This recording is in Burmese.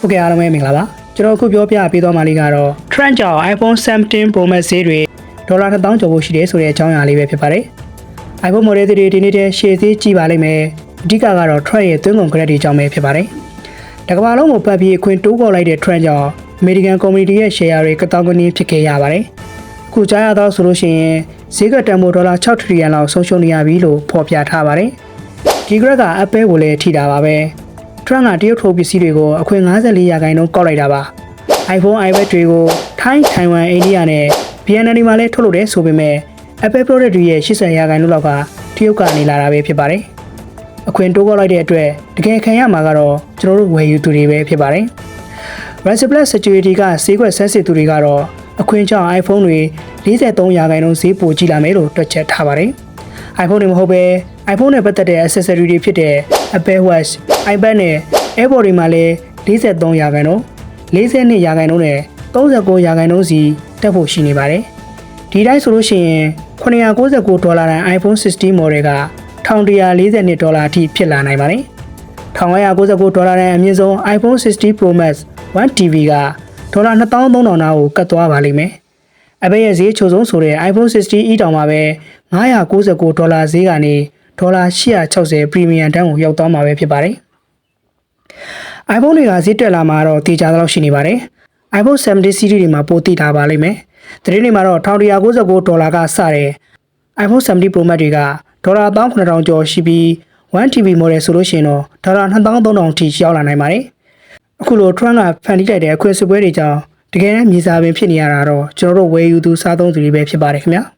ဟုတ်ကဲ့အားလုံးပဲမင်္ဂလာပါကျွန်တော်အခုပြောပြပေးသွားမှာလေးကတော့ Trend ကြောင့် iPhone 17 Pro Max ဈေးတွေဒေါ်လာ1000ကျော်ဖို့ရှိတယ်ဆိုတဲ့အကြောင်းအရာလေးပဲဖြစ်ပါတယ် iPhone model တွေဒီနေ့တည်းရှေ့ဈေးကြည့်ပါလိမ့်မယ်အဓိကကတော့ Trend ရဲ့သွင်းကုန် credit တွေအကြောင်းပဲဖြစ်ပါတယ်တကမ္ဘာလုံးကိုပတ်ပြီးအခွင့်တိုးကောက်လိုက်တဲ့ Trend ကြောင့် American Community ရဲ့ share တွေကတောင်းကနင်းဖြစ်ခဲ့ရပါတယ်အခုကြားရတော့ဆိုလို့ရှိရင်ဈေးကတန်ဖိုးဒေါ်လာ6ထရီလီယံလောက်ဆုံးရှုံးနေရပြီလို့ဖော်ပြထားပါတယ်ဒီ graph က Apple ကိုလည်းထိတာပါပဲ Trump ကတရုတ်ထုတ်ပစ္စည်းတွေကိုအခွင့်54ရာခိုင်နှုန်းကောက်လိုက်တာပါ iPhone iPad တွေကိုထိုင်းထိုင်ဝမ်အိန္ဒိယနဲ့ Vietnam မှာလည်းထုတ်လုပ်တယ်ဆိုပေမဲ့ Apple product တွေရဲ့80ရာခိုင်နှုန်းလောက်ကတရုတ်ကနေလာတာပဲဖြစ်ပါတယ်အခွင့်တိုးကောက်လိုက်တဲ့အတွက်တကယ်ခံရမှာကတော့ကျွန်တော်တို့ဝယ်ယူသူတွေပဲဖြစ်ပါတယ် Raspberry Security ကဈေးကွက်ဆန်းစစ်သူတွေကတော့အခွင့်ကြောင့် iPhone တွေ43ရာခိုင်နှုန်းဈေးပိုကြီးလာမယ်လို့တွက်ချက်ထားပါတယ် iPhone တွေမဟုတ်ပဲ iPhone နဲ့ပတ်သက်တဲ့ accessory တွေဖြစ်တဲ့ Apple Watch, iPad နဲ့ AirPods တွေမှာလည်း43ရာခိုင်နှုန်း42ရာခိုင်နှုန်းနဲ့39ရာခိုင်နှုန်းစီတက်ဖို့ရှိနေပါတယ်။ဒီတိုင်းဆိုလို့ရှိရင်999ဒေါ်လာတန် iPhone 16 model က1142ဒေါ်လာအထိဖြစ်လာနိုင်ပါတယ်။1999ဒေါ်လာတန်အမြင့်ဆုံး iPhone 60 Pro Max 1TB ကဒေါ်လာ2300နားကိုကတ်သွားပါလိမ့်မယ်။ Apple ရဲ့ဈေးချိုဆုံးဆိုတဲ့ iPhone 60e တောင်မှာပဲ999ဒေါ်လာဈေးကနေဒေါ်လာ860 premium တန်းကိုရောက်သွားမှာပဲဖြစ်ပါတယ်။ iPhone တွေကဈေးတက်လာမှာတော့တည်ကြသလောက်ရှိနေပါတယ်။ iPhone 70 series တွေမှာပိုတည်ထားပါလိမ့်မယ်။သတင်းတွေမှာတော့1199ဒေါ်လာကစတဲ့ iPhone 70 Pro Max တွေကဒေါ်လာ19000ကျော်ရှိပြီး 1TB model ဆိုလို့ရှိရင်တော့ဒေါ်လာ2300ထိရောက်လာနိုင်ပါတယ်။အခုလို Trump ကဖန်တီးလိုက်တဲ့အခွင့်အရေးပွဲတွေကြောင့် တကယ်တမ်းမြေစာပင်ဖြစ်နေရတာတော့ကျွန်တော်တို့ဝယ်ယူသူစားသုံးသူတွေပဲဖြစ်ပါတယ်ခင်ဗျာ။